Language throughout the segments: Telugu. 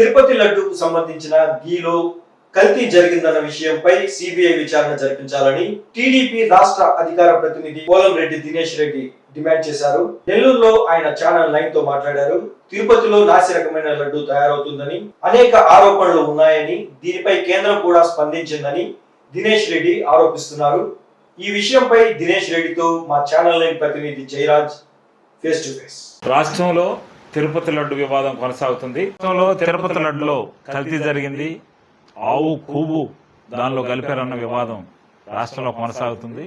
తిరుపతి లడ్డూకు సంబంధించిన గీలో కల్తీ జరిగిందన్న విషయంపై సిబిఐ విచారణ జరిపించాలని టీడీపీ రాష్ట్ర అధికార ప్రతినిధి పోలంరెడ్డి దినేష్ రెడ్డి డిమాండ్ చేశారు. నెల్లూరులో ఆయన ఛానల్ నైన్తో మాట్లాడారు. తిరుపతిలో నాసి రకమైన లడ్డు తయారవుతుందని అనేక ఆరోపణలు ఉన్నాయని దీనిపై కేంద్రం కూడా స్పందించిందని దినేష్ రెడ్డి ఆరోపిస్తున్నారు. ఈ విషయంపై దినేష్ రెడ్డితో మా ఛానల్ నైన్ ప్రతినిధి జయరాజ్ ఫేస్ టు ఫేస్. రాష్ట్రంలో తిరుపతి లడ్డు వివాదం కొనసాగుతుంది. తిరుపతి లడ్డులో కల్తీ జరిగింది. ఆవు కూబు దానిలో కలిపారన్న వివాదం రాష్ట్రంలో కొనసాగుతుంది.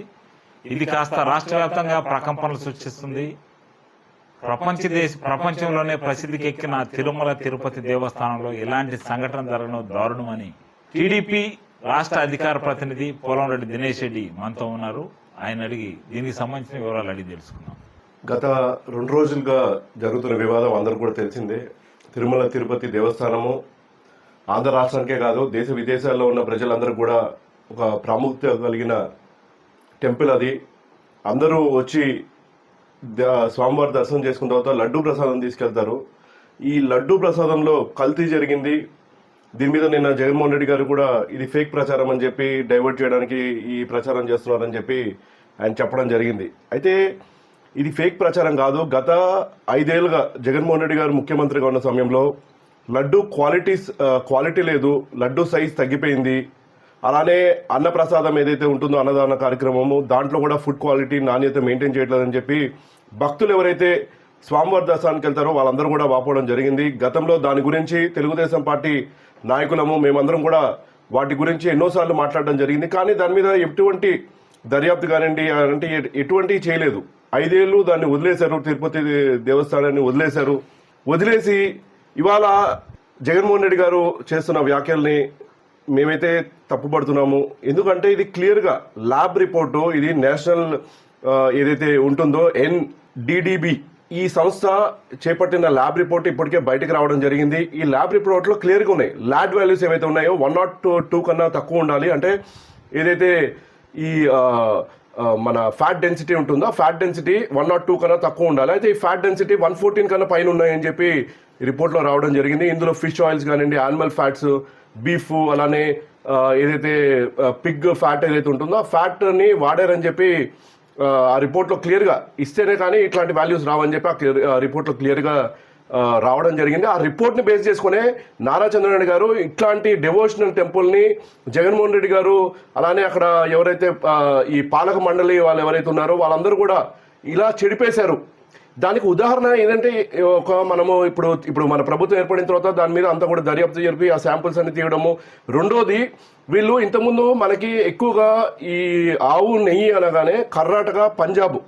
ఇది కాస్త రాష్ట్ర వ్యాప్తంగా ప్రకంపనలు సృష్టిస్తుంది. ప్రపంచ దేశ ప్రపంచంలోనే ప్రసిద్ధికి ఎక్కిన తిరుమల తిరుపతి దేవస్థానంలో ఇలాంటి సంఘటన జరగడం దారుణమని టీడీపీ రాష్ట్ర అధికార ప్రతినిధి పోలంరెడ్డి దినేష్ రెడ్డి మనతో ఉన్నారు. ఆయన అడిగి దీనికి సంబంధించిన వివరాలు అడిగి తెలుసుకుందాం. గత రెండు రోజులుగా జరుగుతున్న వివాదం అందరూ కూడా తెలిసిందే. తిరుమల తిరుపతి దేవస్థానము ఆంధ్ర రాష్ట్రానికే కాదు దేశ విదేశాల్లో ఉన్న ప్రజలందరూ కూడా ఒక ప్రాముఖ్యత కలిగిన టెంపుల్ అది. అందరూ వచ్చి ద- స్వామివారి దర్శనం చేసుకున్న తర్వాత లడ్డూ ప్రసాదం తీసుకెళ్తారు. ఈ లడ్డూ ప్రసాదంలో కల్తీ జరిగింది. దీని మీద నిన్న జగన్మోహన్ రెడ్డి గారు కూడా ఇది ఫేక్ ప్రచారం అని చెప్పి డైవర్ట్ చేయడానికి ఈ ప్రచారం చేస్తున్నారని చెప్పి ఆయన చెప్పడం జరిగింది. అయితే ఇది ఫేక్ ప్రచారం కాదు. గత ఐదేళ్ళుగా జగన్మోహన్ రెడ్డి గారు ముఖ్యమంత్రిగా ఉన్న సమయంలో లడ్డు క్వాలిటీస్ క్వాలిటీ లేదు లడ్డు సైజ్ తగ్గిపోయింది. అలానే అన్నప్రసాదం ఏదైతే ఉంటుందో అన్నదాన కార్యక్రమము దాంట్లో కూడా ఫుడ్ క్వాలిటీ నాణ్యత మెయింటైన్ చేయట్లేదని చెప్పి భక్తులు ఎవరైతే స్వామివారి దర్శనానికి వెళ్తారో వాళ్ళందరూ కూడా వాపోవడం జరిగింది. గతంలో దాని గురించి తెలుగుదేశం పార్టీ నాయకులము మేమందరం కూడా వాటి గురించి ఎన్నోసార్లు మాట్లాడడం జరిగింది. కానీ దాని మీద ఎటువంటి దర్యాప్తు కానివ్వండి అంటే ఎటువంటి చేయలేదు. ఐదేళ్ళు దాన్ని వదిలేశారు తిరుపతి దేవస్థానాన్ని వదిలేశారు. వదిలేసి ఇవాళ జగన్మోహన్ రెడ్డి గారు చేస్తున్న వ్యాఖ్యల్ని మేమైతే తప్పుపడుతున్నాము. ఎందుకంటే ఇది క్లియర్గా ల్యాబ్ రిపోర్టు ఇది నేషనల్ ఏదైతే ఉంటుందో ఎన్డిడిబి ఈ సంస్థ చేపట్టిన ల్యాబ్ రిపోర్ట్ ఇప్పటికే బయటకు రావడం జరిగింది. ఈ ల్యాబ్ రిపోర్ట్లో క్లియర్గా ఉన్నాయి. ల్యాడ్ వాల్యూస్ ఏవైతే ఉన్నాయో వన్ నాట్ టూ కన్నా తక్కువ ఉండాలి. అంటే ఏదైతే ఈ మన ఫ్యాట్ డెన్సిటీ ఉంటుందో? Fat density one nought two కన్నా తక్కువ ఉండాలి. అయితే ఈ ఫ్యాట్ డెన్సిటీ వన్ ఫోర్టీన్ కన్నా పైన ఉన్నాయని చెప్పి రిపోర్ట్లో రావడం జరిగింది. ఇందులో ఫిష్ ఆయిల్స్ కానివ్వండి యానిమల్ ఫ్యాట్స్ బీఫ్ అలానే ఏదైతే పిగ్ ఫ్యాట్ ఏదైతే ఉంటుందో ఆ ఫ్యాట్ని వాడారని చెప్పి ఆ, రిపోర్ట్లో క్లియర్గా ఇస్తేనే కానీ ఇట్లాంటి వాల్యూస్ రావని చెప్పి ఆ క్లియర్ రిపోర్ట్లో క్లియర్గా రావడం జరిగింది. ఆ రిపోర్ట్ని బేస్ చేసుకునే నారా చంద్రనాయుడు గారు ఇట్లాంటి డెవోషనల్ టెంపుల్ని జగన్మోహన్ రెడ్డి గారు అలానే అక్కడ ఎవరైతే ఈ పాలక మండలి వాళ్ళు ఎవరైతే ఉన్నారో వాళ్ళందరూ కూడా ఇలా చెడిపేశారు. దానికి ఉదాహరణ ఏంటంటే ఒక మనము ఇప్పుడు ఇప్పుడు మన ప్రభుత్వం ఏర్పడిన తర్వాత దాని మీద అంతా కూడా దర్యాప్తు జరిపి ఆ శాంపుల్స్ అన్ని తీయడము. రెండోది వీళ్ళు ఇంతకుముందు మనకి ఎక్కువగా ఈ ఆవు నెయ్యి అనగానే కర్ణాటక పంజాబ్.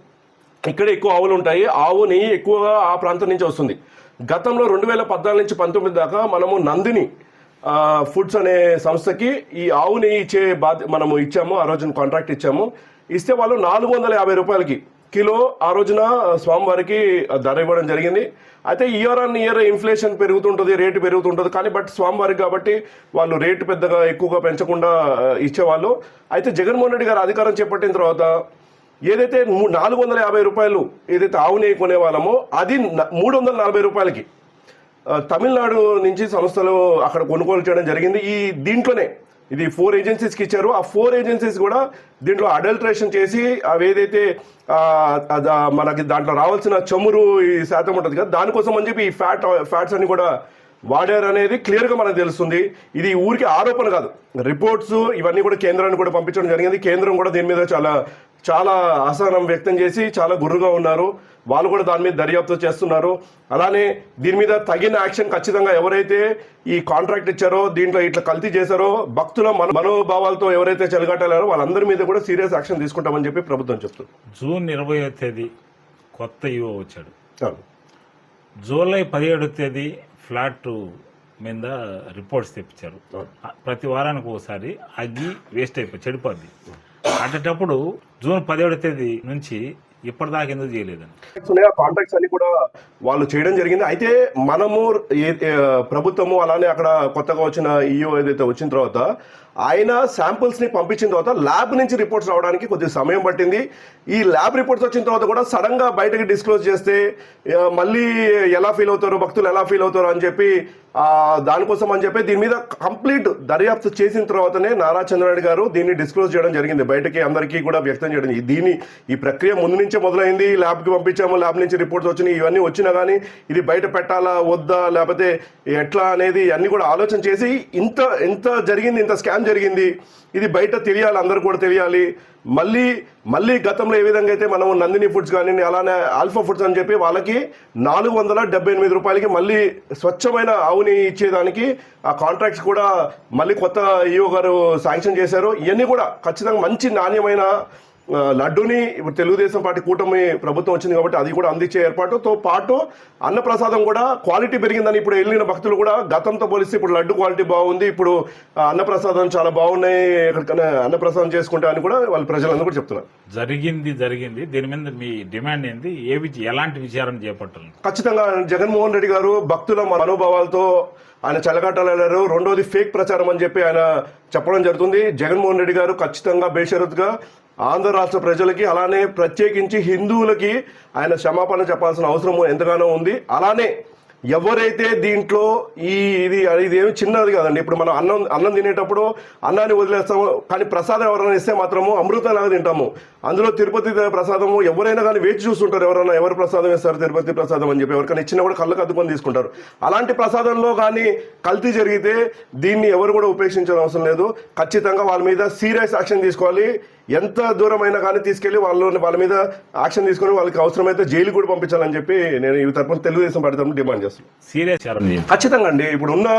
ఇక్కడ ఎక్కువ ఆవులు ఉంటాయి. ఆవు నెయ్యి ఎక్కువగా ఆ ప్రాంతం నుంచి వస్తుంది. గతంలో రెండు వేల పద్నాలుగు నుంచి పంతొమ్మిది దాకా మనము నందిని ఫుడ్స్ అనే సంస్థకి ఈ ఆవు నెయ్యి ఇచ్చే బాధ్య మనము ఇచ్చాము ఆ రోజున కాంట్రాక్ట్ ఇచ్చాము. ఇస్తే వాళ్ళు నాలుగు వందల యాభై రూపాయలకి కిలో ఆ రోజున స్వామివారికి ధర ఇవ్వడం జరిగింది. అయితే ఇయర్ ఆన్ ఇయర్ ఇన్ఫ్లేషన్ పెరుగుతుంటుంది రేటు పెరుగుతుంటుంది. కానీ బట్ స్వామివారికి కాబట్టి వాళ్ళు రేటు పెద్దగా ఎక్కువగా పెంచకుండా ఇచ్చేవాళ్ళు. అయితే జగన్మోహన్ రెడ్డి గారు అధికారం చేపట్టిన తర్వాత ఏదైతే మూ- నాలుగు వందల యాభై రూపాయలు ఏదైతే ఆవు నెయ్యి కొనే వాళ్ళమో అది న- మూడు వందల నలభై రూపాయలకి. తమిళనాడు నుంచి సంస్థలు అక్కడ కొనుగోలు చేయడం జరిగింది. ఈ దీంట్లోనే ఇది ఫోర్ ఏజెన్సీస్కి ఇచ్చారు. ఆ ఫోర్ ఏజెన్సీస్ కూడా దీంట్లో అడల్ట్రేషన్ చేసి అవి ఏదైతే మనకి దాంట్లో రావాల్సిన చమురు ఈ శాతం ఉంటుంది కదా దానికోసం అని చెప్పి ఈ ఫ్యాట్ ఫ్యాట్స్ అన్ని కూడా వాడారు అనేది క్లియర్గా మనకు తెలుస్తుంది. ఇది ఊరికి ఆరోపణ కాదు. రిపోర్ట్స్ ఇవన్నీ కూడా కేంద్రాన్ని కూడా పంపించడం జరిగింది. కేంద్రం కూడా దీని మీద చాలా చాలా అసహనం వ్యక్తం చేసి చాలా గుర్రుగా ఉన్నారు. వాళ్ళు కూడా దాని మీద దర్యాప్తు చేస్తున్నారు. అలానే దీని మీద తగిన యాక్షన్ ఖచ్చితంగా ఎవరైతే ఈ కాంట్రాక్ట్ ఇచ్చారో దీంట్లో ఇట్లా కల్తీ చేశారో భక్తుల మన మనోభావాలతో ఎవరైతే చెలగట్టారో వాళ్ళందరి మీద కూడా సీరియస్ యాక్షన్ తీసుకుంటామని చెప్పి ప్రభుత్వం చెప్తుంది. జూన్ ఇరవయో తేదీ కొత్త ఈవో వచ్చాడు. జూలై పదిహేడో తేదీ ఫ్లాట్ మీద రిపోర్ట్స్ తెప్పించారు. ప్రతి వారానికి ఒకసారి అగ్గి వేస్ట్ అయిపోయి చెడిపోద్ది. అటేటప్పుడు జూన్ పదిహేడో తేదీ నుంచి ఇప్పటిదాకా ఎందుకు చేయలేదని కాంట్రాక్ట్స్ అన్ని కూడా వాళ్ళు చేయడం జరిగింది. అయితే మనము ఏ- ప్రభుత్వము అలానే అక్కడ కొత్తగా వచ్చిన ఈఓ ఏదైతే వచ్చిన తర్వాత ఆయన శాంపుల్స్ని పంపించిన తర్వాత ల్యాబ్ నుంచి రిపోర్ట్స్ రావడానికి కొద్దిగా సమయం పట్టింది. ఈ ల్యాబ్ రిపోర్ట్స్ వచ్చిన తర్వాత కూడా సడన్గా బయటకి డిస్క్లోజ్ చేస్తే మళ్ళీ ఎలా ఫీల్ అవుతారు భక్తులు ఎలా ఫీల్ అవుతారు అని చెప్పి దానికోసం అని చెప్పి దీని మీద కంప్లీట్ దర్యాప్తు చేసిన తర్వాతనే నారా చంద్రనాయుడు గారు దీన్ని డిస్క్లోజ్ చేయడం జరిగింది. బయటకి అందరికీ కూడా వ్యక్తం చేయడం దీని ఈ ప్రక్రియ ముందు నుంచే మొదలైంది. ల్యాబ్కి పంపించాము ల్యాబ్ నుంచి రిపోర్ట్స్ వచ్చినాయి. ఇవన్నీ వచ్చినా కానీ ఇది బయట పెట్టాలా వద్దా లేకపోతే ఎట్లా అనేది అన్ని కూడా ఆలోచన చేసి ఇంత ఇంత జరిగింది ఇంత స్కాన్ జరిగింది. ఇది బయట తెలియాలి అందరూ కూడా తెలియాలి. మళ్ళీ మళ్ళీ గతంలో ఏ విధంగా అయితే మనం నందిని ఫుడ్స్ కానీ అలానే ఆల్ఫా ఫుడ్స్ అని చెప్పి వాళ్ళకి నాలుగు వందల డెబ్బై ఎనిమిది రూపాయలకి మళ్ళీ స్వచ్ఛమైన ఆవుని ఇచ్చేదానికి ఆ కాంట్రాక్ట్స్ కూడా మళ్ళీ కొత్త ఈఓ గారు శాంక్షన్ చేశారు. ఇవన్నీ కూడా ఖచ్చితంగా మంచి నాణ్యమైన లడ్డూని ఇప్పుడు తెలుగుదేశం పార్టీ కూటమి ప్రభుత్వం వచ్చింది కాబట్టి అది కూడా అందించే ఏర్పాటుతో పాటు అన్నప్రసాదం కూడా క్వాలిటీ పెరిగిందని ఇప్పుడు వెళ్ళిన భక్తులు కూడా గతంతో పోలిస్తే ఇప్పుడు లడ్డు క్వాలిటీ బాగుంది ఇప్పుడు అన్నప్రసాదం చాలా బాగున్నాయి ఎక్కడికైనా అన్నప్రసాదం చేసుకుంటా అని కూడా వాళ్ళ ప్రజలందరూ కూడా చెప్తున్నారు. జరిగింది జరిగింది. దీని మీద మీ డిమాండ్ ఏంది? ఏ విచ- ఎలాంటి విచారణ చేపట్టాలి? ఖచ్చితంగా జగన్మోహన్ రెడ్డి గారు భక్తుల మనోభావాలతో ఆయన చెలగాటలాడారు. రెండోది ఫేక్ ప్రచారం అని చెప్పి ఆయన చెప్పడం జరుగుతుంది. జగన్మోహన్ రెడ్డి గారు ఖచ్చితంగా బేషరతుగా ఆంధ్ర రాష్ట్ర ప్రజలకి అలానే ప్రత్యేకించి హిందువులకి ఆయన క్షమాపణ చెప్పాల్సిన అవసరం ఎంతగానో ఉంది. అలానే ఎవరైతే దీంట్లో ఈ ఇది ఇది ఏమి చిన్నది కాదండి. ఇప్పుడు మనం అన్నం అన్నం తినేటప్పుడు అన్నాన్ని వదిలేస్తాము కానీ ప్రసాదం ఎవరైనా ఇస్తే మాత్రము అమృతంలాగా తింటాము. అందులో తిరుపతి ప్రసాదము ఎవరైనా కానీ వేచి చూస్తుంటారు ఎవరైనా ఎవరు ప్రసాదం ఇస్తారు తిరుపతి ప్రసాదం అని చెప్పి ఎవరికైనా ఇచ్చినా కూడా కళ్ళకు అద్దుకొని తీసుకుంటారు. అలాంటి ప్రసాదంలో కానీ కల్తీ జరిగితే దీన్ని ఎవరు కూడా ఉపేక్షించిన అవసరం లేదు. ఖచ్చితంగా వాళ్ళ మీద సీరియస్ యాక్షన్ తీసుకోవాలి. ఎంత దూరమైనా కానీ తీసుకెళ్ళి వాళ్ళు వాళ్ళ మీద యాక్షన్ తీసుకొని వాళ్ళకి అవసరమైతే జైలు కూడా పంపించాలని చెప్పి నేను ఈ తరపున తెలుగుదేశం పార్టీ తరపున డిమాండ్ చేస్తున్నాను సీరియస్ ఖచ్చితంగా అండి. ఇప్పుడు ఉన్న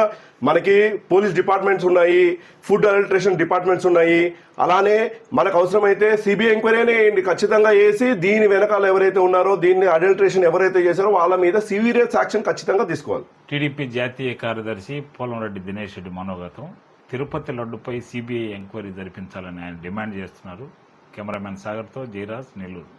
మనకి పోలీస్ డిపార్ట్మెంట్స్ ఉన్నాయి ఫుడ్ అడల్ట్రేషన్ డిపార్ట్మెంట్స్ ఉన్నాయి. అలానే మనకు అవసరమైతే సిబిఐ ఎంక్వైరీ వేయండి ఖచ్చితంగా వేసి దీని వెనకాల ఎవరైతే ఉన్నారో దీన్ని అడల్ట్రేషన్ ఎవరైతే చేశారో వాళ్ళ మీద సీరియస్ యాక్షన్ ఖచ్చితంగా తీసుకోవాలి. టీడీపీ జాతీయ కార్యదర్శి పోలంరెడ్డి దినేష్ రెడ్డి మనోగతం. తిరుపతి లడ్డుపై సిబిఐ ఎంక్వైరీ జరిపించాలని ఆయన డిమాండ్ చేస్తున్నారు. కెమెరామెన్ సాగర్తో జయరాజ్ నెల్లూరు.